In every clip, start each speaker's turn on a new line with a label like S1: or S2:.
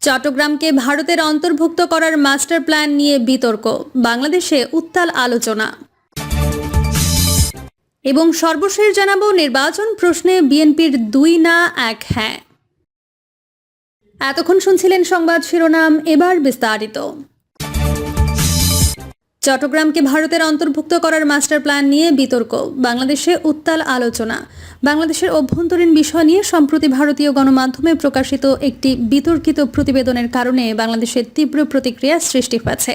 S1: চট্টগ্রামকে ভারতের অন্তর্ভুক্ত করার মাস্টার প্ল্যান নিয়ে বিতর্ক, বাংলাদেশে উত্তাল আলোচনা। এবং সর্বশেষ জানাব নির্বাচন প্রশ্নে বিএনপির দুই না, এক হ্যাঁ। এতক্ষণ শুনছিলেন সংবাদ শিরোনাম, এবার বিস্তারিত। চট্টগ্রামকে ভারতের অন্তর্ভুক্ত করার মাস্টার প্ল্যান নিয়ে বিতর্ক, বাংলাদেশে উত্তাল আলোচনা। বাংলাদেশের অভ্যন্তরীণ বিষয় নিয়ে সম্প্রতি ভারতীয় গণমাধ্যমে প্রকাশিত একটি বিতর্কিত প্রতিবেদনের কারণে বাংলাদেশের তীব্র প্রতিক্রিয়া সৃষ্টি হয়েছে।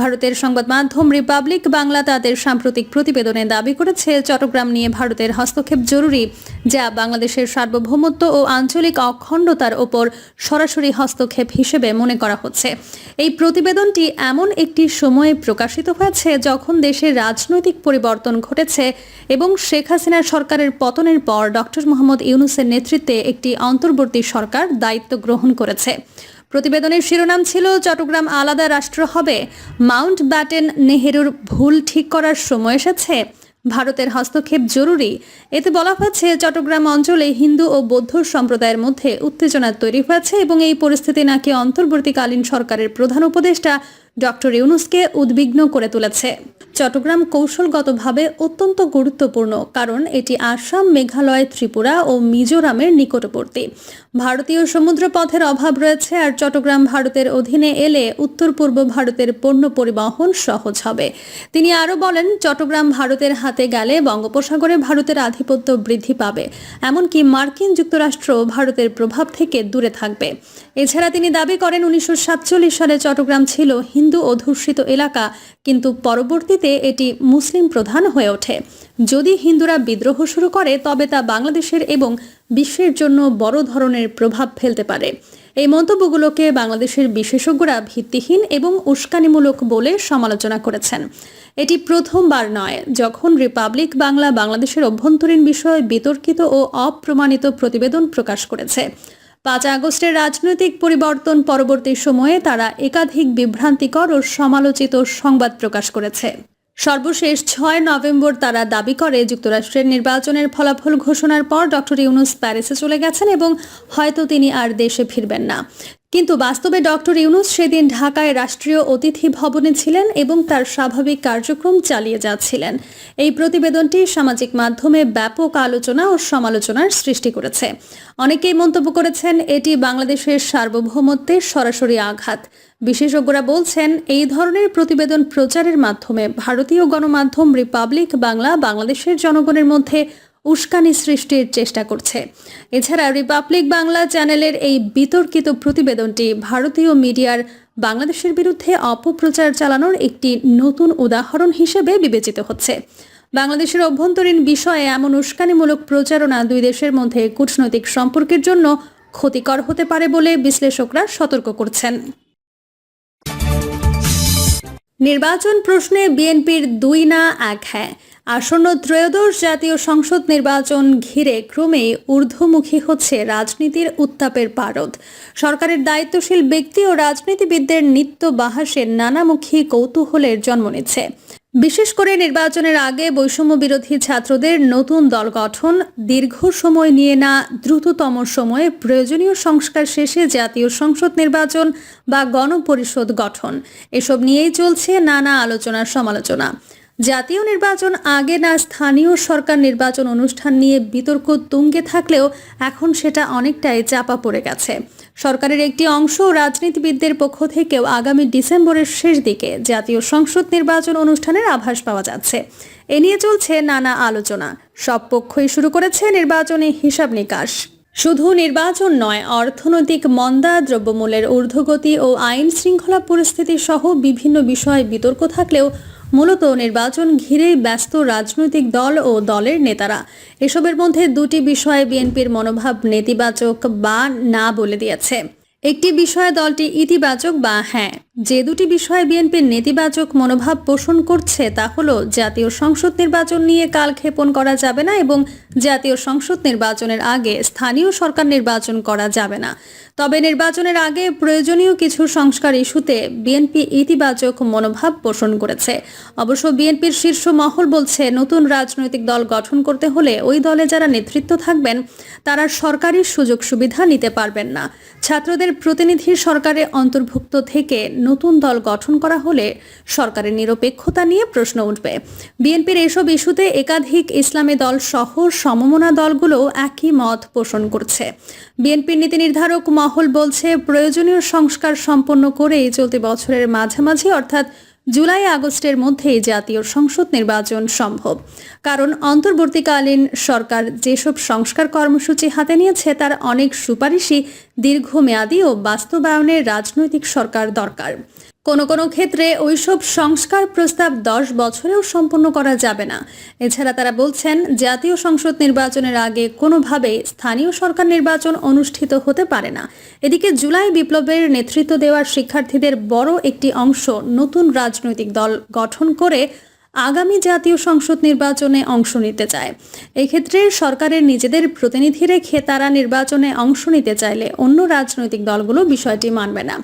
S1: ভারতের সংবাদ মাধ্যম রিপাবলিক বাংলা তাদের সাম্প্রতিক প্রতিবেদনে দাবি করেছে, চট্টগ্রাম নিয়ে ভারতের হস্তক্ষেপ জরুরি, যা বাংলাদেশের সার্বভৌমত্ব ও আঞ্চলিক অখণ্ডতার ওপর সরাসরি হস্তক্ষেপ হিসেবে মনে করা হচ্ছে। এই প্রতিবেদনটি এমন একটি সময়ে প্রকাশিত হয়েছে যখন দেশে রাজনৈতিক পরিবর্তন ঘটেছে এবং শেখ হাসিনার সরকারের পতনের পর ডক্টর মোহাম্মদ ইউনুসের নেতৃত্বে একটি অন্তর্বর্তী সরকার দায়িত্ব গ্রহণ করেছে। প্রতিবেদনের শিরোনাম ছিল, চট্টগ্রাম আলাদা রাষ্ট্র হবে, মাউন্ট ব্যাটেন নেহেরুর ভুল ঠিক করার সময় এসেছে, ভারতের হস্তক্ষেপ জরুরি। এতে বলা হয়েছে, চট্টগ্রাম অঞ্চলে হিন্দু ও বৌদ্ধ সম্প্রদায়ের মধ্যে উত্তেজনা তৈরি হয়েছে এবং এই পরিস্থিতি নাকি অন্তর্বর্তীকালীন সরকারের প্রধান উপদেষ্টা ডক্টর ইউনুসকে উদ্বিগ্ন করে তুলেছে। চট্টগ্রাম কৌশলগতভাবে অত্যন্ত গুরুত্বপূর্ণ, কারণ এটি আসাম, মেঘালয়, ত্রিপুরা ও মিজোরামের নিকটবর্তী। ভারতীয় সমুদ্রপথের অভাব রয়েছে আর চট্টগ্রাম ভারতের অধীনে এলে উত্তর পূর্ব ভারতের পণ্য পরিবহন সহজ হবে। তিনি আরও বলেন, চট্টগ্রাম ভারতের হাতে গেলে বঙ্গোপসাগরে ভারতের আধিপত্য বৃদ্ধি পাবে, এমনকি মার্কিন যুক্তরাষ্ট্র ভারতের প্রভাব থেকে দূরে থাকবে। এছাড়া তিনি দাবি করেন, উনিশশো সাতচল্লিশ সালে চট্টগ্রাম ছিল হিন্দু অধ্যুষিত এলাকা, কিন্তু পরবর্তীতে এটি মুসলিম প্রধান হয়ে ওঠে। যদি হিন্দুরা বিদ্রোহ শুরু করে, তবে তা বাংলাদেশের এবং বিশ্বের জন্য বড় ধরনের প্রভাব ফেলতে পারে। এই মন্তব্যগুলোকে বাংলাদেশের বিশেষজ্ঞরা ভিত্তিহীন এবং উস্কানিমূলক বলে সমালোচনা করেছেন। এটি প্রথমবার নয়, যখন রিপাবলিক বাংলা বাংলাদেশের অভ্যন্তরীণ বিষয়ে বিতর্কিত ও অপ্রমাণিত প্রতিবেদন প্রকাশ করেছে। পাঁচ আগস্টের রাজনৈতিক পরিবর্তন পরবর্তী সময়ে তারা একাধিক বিভ্রান্তিকর ও সমালোচিত সংবাদ প্রকাশ করেছে। সর্বশেষ ছয় নভেম্বর তারা দাবি করে যুক্তরাষ্ট্রের নির্বাচনের ফলাফল ঘোষণার পর ডক্টর ইউনুস প্যারিসে চলে গেছেন এবং হয়তো তিনি আর দেশে ফিরবেন না। কিন্তু বাস্তবে ডক্টর ইউনুস সেদিন ঢাকায় রাষ্ট্রীয় অতিথি ভবনে ছিলেন এবং তার স্বাভাবিক কার্যক্রম চালিয়ে যাচ্ছিলেন। এই প্রতিবেদনটি সামাজিক মাধ্যমে ব্যাপক আলোচনা ও সমালোচনার সৃষ্টি করেছে। অনেকেই মন্তব্য করেছেন, এটি বাংলাদেশের সার্বভৌমত্বের সরাসরি আঘাত। বিশেষজ্ঞরা বলছেন, এই ধরনের প্রতিবেদন প্রচারের মাধ্যমে ভারতীয় গণমাধ্যম রিপাবলিক বাংলা বাংলাদেশের জনগণের মধ্যে উস্কানি সৃষ্টির চেষ্টা করছে। এছাড়া রিপাবলিক বাংলা চ্যানেলের এই বিতর্কিত প্রতিবেদনটি ভারতীয় মিডিয়ার বাংলাদেশের বিরুদ্ধে অপপ্রচার চালানোর একটি নতুন উদাহরণ হিসেবে বিবেচিত হচ্ছে। বাংলাদেশের অভ্যন্তরীণ বিষয়ে এমন উস্কানিমূলক প্রচারণা দুই দেশের মধ্যে কূটনৈতিক সম্পর্কের জন্য ক্ষতিকর হতে পারে বলে বিশ্লেষকরা সতর্ক করছেন। নির্বাচন প্রশ্নে বিএনপির দুই না, এক হ্যাঁ। আসন্ন ত্রয়োদশ জাতীয় সংসদ নির্বাচন ঘিরে ক্রমেই ঊর্ধ্বমুখী হচ্ছে রাজনীতির উত্তাপের পারদ। সরকারের দায়িত্বশীল ব্যক্তি ও রাজনীতিবিদদের নিত্য বাহাসে নানামুখী কৌতূহলের জন্ম নিচ্ছে। বিশেষ করে নির্বাচনের আগে বৈষম্য বিরোধী ছাত্রদের নতুন দল গঠন, দীর্ঘ সময় নিয়ে না দ্রুততম সময়ে প্রয়োজনীয় সংস্কার শেষে জাতীয় সংসদ নির্বাচন বা গণপরিষদ গঠন। এসব নিয়েই চলছে নানা আলোচনা সমালোচনা জাতীয় নির্বাচন আগে না স্থানীয় সরকার নির্বাচন অনুষ্ঠান নিয়ে বিতর্ক তুঙ্গে থাকলেও এখন সেটা অনেকটাই চাপা পড়ে গেছে। সরকারের একটি অংশ রাজনীতিবিদদের পক্ষ থেকেও আগামী ডিসেম্বরের শেষ দিকে জাতীয় সংসদ নির্বাচন অনুষ্ঠানের আভাস পাওয়া যাচ্ছে। এ নিয়ে চলছে নানা আলোচনা। সব পক্ষই শুরু করেছে নির্বাচনী হিসাব নিকাশ। শুধু নির্বাচন নয়, অর্থনৈতিক মন্দা, দ্রব্যমূল্যের ঊর্ধ্বগতি ও আইন শৃঙ্খলা পরিস্থিতি সহ বিভিন্ন বিষয়ে বিতর্ক থাকলেও মূলত নির্বাচন ঘিরে ব্যস্ত রাজনৈতিক দল ও দলের নেতারা। এসবের মধ্যে দুটি বিষয়ে বিএনপির মনোভাব নেতিবাচক বা না বলে দিয়েছে। একটি বিষয়ে দলটি ইতিবাচক বা হ্যাঁ। যে দুটি বিষয়ে বিএনপির নেতিবাচক মনোভাব পোষণ করছে তা হলো, জাতীয় সংসদ নির্বাচন নিয়ে কালক্ষেপণ করা যাবে না এবং জাতীয় সংসদ নির্বাচনের আগে স্থানীয় সরকার নির্বাচন করা যাবে না। তবে নির্বাচনের আগে প্রয়োজনীয় কিছু সংস্কার ইস্যুতে বিএনপি ইতিবাচক মনোভাব পোষণ করেছে। অবশ্য বিএনপির শীর্ষ মহল বলছে, নতুন রাজনৈতিক দল গঠন করতে হলে ওই দলে যারা নেতৃত্ব থাকবেন, তারা সরকারি সুযোগ সুবিধা নিতে পারবেন না। ছাত্রদের প্রতিনিধি সরকারে অন্তর্ভুক্ত থেকে নতুন দল গঠন করা হলে সরকারের নিরপেক্ষতা নিয়ে প্রশ্ন উঠবে। বিএনপির এসব ইস্যুতে একাধিক ইসলামী দল সহ সমমনা দলগুলো একই মত পোষণ করছে। বিএনপির নীতি নির্ধারক মহল বলছে, প্রয়োজনীয় সংস্কার সম্পন্ন করেই চলতি বছরের মাঝামাঝি, অর্থাৎ জুলাই আগস্টের মধ্যে জাতীয় সংসদ নির্বাচন সম্ভব। কারণ অন্তর্বর্তীকালীন সরকার যেসব সংস্কার কর্মসূচি হাতে নিয়েছে, তার অনেক সুপারিশই দীর্ঘমেয়াদী ও বাস্তবায়নের রাজনৈতিক সরকার দরকার। কোনো কোনো ক্ষেত্রে ওইসব সংস্কার প্রস্তাব দশ বছরেও সম্পন্ন করা যাবে না। এছাড়া তারা বলছেন, জাতীয় সংসদ নির্বাচনের আগে কোনোভাবেই স্থানীয় সরকার নির্বাচন অনুষ্ঠিত হতে পারে না। এদিকে জুলাই বিপ্লবের নেতৃত্ব দেওয়ার শিক্ষার্থীদের বড় একটি অংশ নতুন রাজনৈতিক দল গঠন করে আগামী জাতীয় সংসদ নির্বাচনে অংশ নিতে চায়। এক্ষেত্রে সরকারের নিজেদের প্রতিনিধি রেখে তারা নির্বাচনে অংশ নিতে চাইলে অন্য রাজনৈতিক দলগুলো বিষয়টি মানবে না।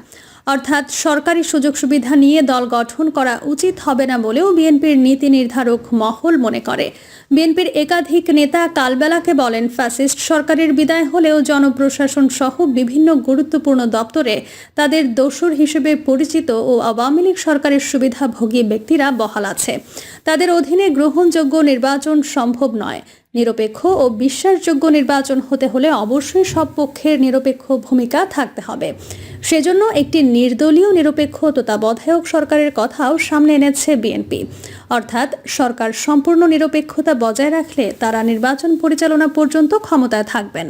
S1: অর্থাৎ সরকারি সুযোগ সুবিধা নিয়ে দল গঠন করা উচিত হবে না বলেও বিএনপির নীতি নির্ধারক মহল মনে করে। বিএনপির একাধিক নেতা কালবেলাকে বলেন, ফ্যাসিস্ট সরকারের বিদায় হলেও জনপ্রশাসন সহ বিভিন্ন গুরুত্বপূর্ণ দপ্তরে তাদের দোসর হিসেবে পরিচিত ও আওয়ামী লীগ সরকারের সুবিধাভোগী ব্যক্তিরা বহাল আছে। তাদের অধীনে গ্রহণযোগ্য নির্বাচন সম্ভব নয়। নিরপেক্ষ ও বিশ্বাসযোগ্য নির্বাচন হতে হলে অবশ্যই সব পক্ষের নিরপেক্ষ ভূমিকা থাকতে হবে। সেজন্য একটি নির্দলীয় নিরপেক্ষ তত্ত্বাবধায়ক সরকারের কথাও সামনে এনেছে বিএনপি। অর্থাৎ সরকার সম্পূর্ণ নিরপেক্ষতা বজায় রাখলে তারা নির্বাচন পরিচালনা পর্যন্ত ক্ষমতায় থাকবেন।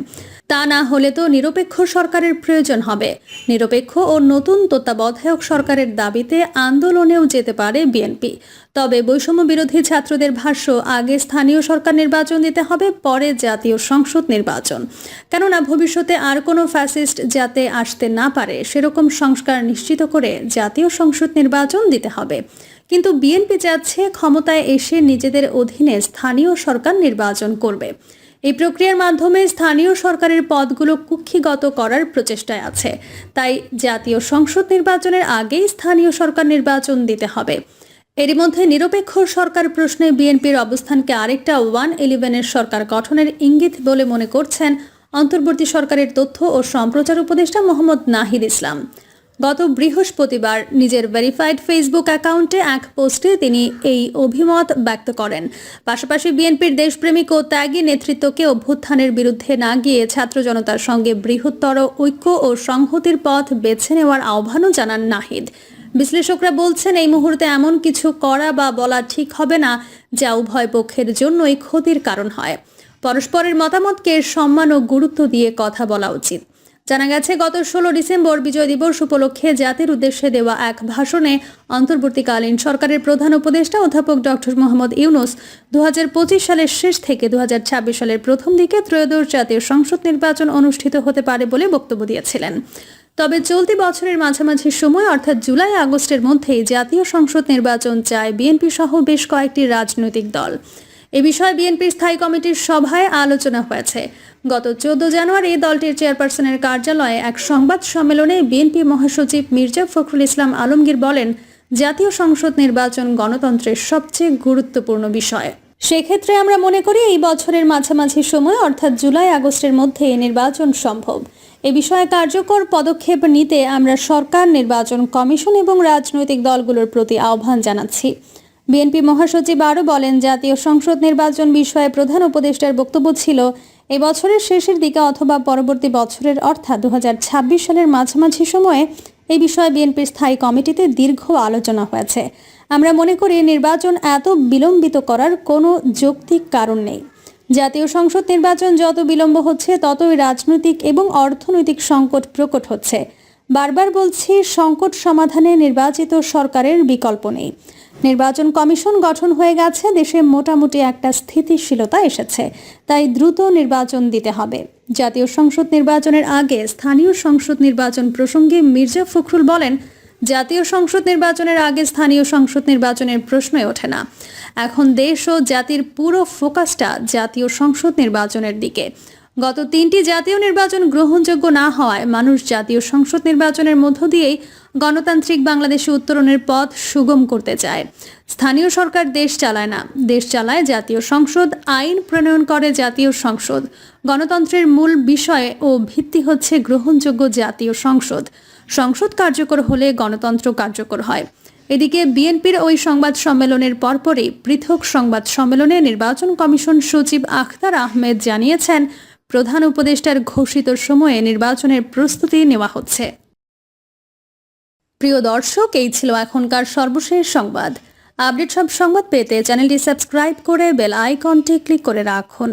S1: তা না হলে তো নিরপেক্ষ সরকারের প্রয়োজন হবে। নিরপেক্ষ ও নতুন তত্ত্বাবধায়ক সরকারের দাবিতে আন্দোলনেও যেতে পারে বিএনপি। তবে বৈষম্য বিরোধী ছাত্রদের ভাষ্য, আগে স্থানীয় সরকার নির্বাচন দিতে হবে, পরে জাতীয় সংসদ নির্বাচন। কেননা ভবিষ্যতে আর কোনো ফ্যাসিস্ট যাতে আসতে না পারে, সেরকম সংস্কার নিশ্চিত করে জাতীয় সংসদ নির্বাচন দিতে হবে। কিন্তু বিএনপি চাচ্ছে ক্ষমতায় এসে নিজেদের অধীনে স্থানীয় সরকার নির্বাচন করবে। এই প্রক্রিয়ার মাধ্যমে স্থানীয় সরকারের পদগুলো কুক্ষিগত করার প্রচেষ্টায় আছে। তাই জাতীয় সংসদ নির্বাচনের আগেই স্থানীয় সরকার নির্বাচন দিতে হবে। এরই মধ্যে নিরপেক্ষ সরকার প্রশ্নে বিএনপির অবস্থানকে আরেকটা ওয়ান ইলেভেনের সরকার গঠনের ইঙ্গিত বলে মনে করছেন অন্তর্বর্তী সরকারের তথ্য ও সম্প্রচার উপদেষ্টা মোহাম্মদ নাহিদ ইসলাম। গত বৃহস্পতিবার নিজের ভেরিফাইড ফেসবুক অ্যাকাউন্টে এক পোস্টে তিনি এই অভিমত ব্যক্ত করেন। পাশাপাশি বিএনপির দেশপ্রেমিক ও ত্যাগী নেতৃত্বকে অভ্যুত্থানের বিরুদ্ধে না গিয়ে ছাত্র জনতার সঙ্গে বৃহত্তর ঐক্য ও সংহতির পথ বেছে নেওয়ার আহ্বানও জানান নাহিদ। বিশ্লেষকরা বলছেন, এই মুহূর্তে এমন কিছু করা বা বলা ঠিক হবে না, যা উভয় পক্ষের জন্যই ক্ষতির কারণ হয়। পরস্পরের মতামতকে সম্মান ও গুরুত্ব দিয়ে কথা বলা উচিত। জানা গেছে, গত ষোলো ডিসেম্বর বিজয় দিবস উপলক্ষে জাতির উদ্দেশ্যে দেওয়া এক ভাষণে অন্তর্বর্তীকালীন সরকারের প্রধান উপদেষ্টা অধ্যাপক ডক্টর মোহাম্মদ ইউনুস দু হাজার পঁচিশ সালের শেষ থেকে দু হাজার ছাব্বিশ সালের প্রথম দিকে ত্রয়োদশ জাতীয় সংসদ নির্বাচন অনুষ্ঠিত হতে পারে বলে বক্তব্য দিয়েছিলেন। তবে চলতি বছরের মাঝামাঝি সময়, অর্থাৎ জুলাই আগস্টের মধ্যেই জাতীয় সংসদ নির্বাচন চায় বিএনপি সহ বেশ কয়েকটি রাজনৈতিক দল। এ বিষয়ে বিএনপির স্থায়ী কমিটির সভায় আলোচনা হয়েছে। গত চোদ্দ জানুয়ারি দলটির চেয়ারপারসনের কার্যালয়ে এক সংবাদ সম্মেলনে বিএনপি মহাসচিব মির্জা ফখরুল ইসলাম আলমগীর বলেন, জাতীয় সংসদ নির্বাচন গণতন্ত্রের সবচেয়ে গুরুত্বপূর্ণ বিষয়। সেক্ষেত্রে আমরা মনে করি এই বছরের মাঝামাঝি সময়, অর্থাৎ জুলাই আগস্টের মধ্যে নির্বাচন সম্ভব। এ বিষয়ে কার্যকর পদক্ষেপ নিতে আমরা সরকার, নির্বাচন কমিশন এবং রাজনৈতিক দলগুলোর প্রতি আহ্বান জানাচ্ছি। বিএনপি মহাসচিব আরও বলেন, জাতীয় সংসদ নির্বাচন বিষয়ে প্রধান উপদেষ্টার বক্তব্য ছিল, এ বছরের শেষের দিকে অথবা পরবর্তী বছরের অর্থাৎ দুহাজার ছাব্বিশ সালের মাঝামাঝি সময়ে এই বিষয়ে বিএনপির স্থায়ী কমিটিতে দীর্ঘ আলোচনা হয়েছে। আমরা মনে করি, নির্বাচন এত বিলম্বিত করার কোনো যৌক্তিক কারণ নেই। জাতীয় সংসদ নির্বাচন যত বিলম্ব হচ্ছে, ততই রাজনৈতিক এবং অর্থনৈতিক সংকট প্রকট হচ্ছে। বারবার বলছি, সংকট সমাধানে নির্বাচিত সরকারের বিকল্প নেই। নির্বাচন কমিশন গঠন হয়ে গেছে, দেশে মোটামুটি একটা স্থিতিশীলতা এসেছে, তাই দ্রুত নির্বাচন দিতে হবে। জাতীয় সংসদ নির্বাচনের আগে স্থানীয় সংসদ নির্বাচন প্রসঙ্গে মির্জা ফখরুল বলেন, জাতীয় সংসদ নির্বাচনের আগে স্থানীয় সংসদ নির্বাচনের প্রশ্নই ওঠে না। এখন দেশ ও জাতির পুরো ফোকাসটা জাতীয় সংসদ নির্বাচনের দিকে। গত তিনটি জাতীয় নির্বাচন গ্রহণযোগ্য না হওয়ায় মানুষ জাতীয় সংসদ নির্বাচনের মধ্য দিয়েই গণতান্ত্রিক বাংলাদেশে উত্তরণের পথ সুগম করতে চায়। স্থানীয় সরকার দেশ চালায় না। দেশ চালায় জাতীয় সংসদ, আইন প্রণয়ন করে জাতীয় সংসদ। গণতন্ত্রের মূল বিষয় ও ভিত্তি হচ্ছে গ্রহণযোগ্য জাতীয় সংসদ। সংসদ কার্যকর হলে গণতন্ত্র কার্যকর হয়। এদিকে বিএনপির ওই সংবাদ সম্মেলনের পরপরই পৃথক সংবাদ সম্মেলনে নির্বাচন কমিশন সচিব আখতার আহমেদ জানিয়েছেন প্রধান উপদেষ্টার ঘোষিত সময়ে নির্বাচনের প্রস্তুতি নেওয়া হচ্ছে। প্রিয় দর্শক, এই ছিল এখনকার সর্বশেষ সংবাদ। আপডেট সব সংবাদ পেতে চ্যানেলটি সাবস্ক্রাইব করে বেল আইকনটি ক্লিক করে রাখুন।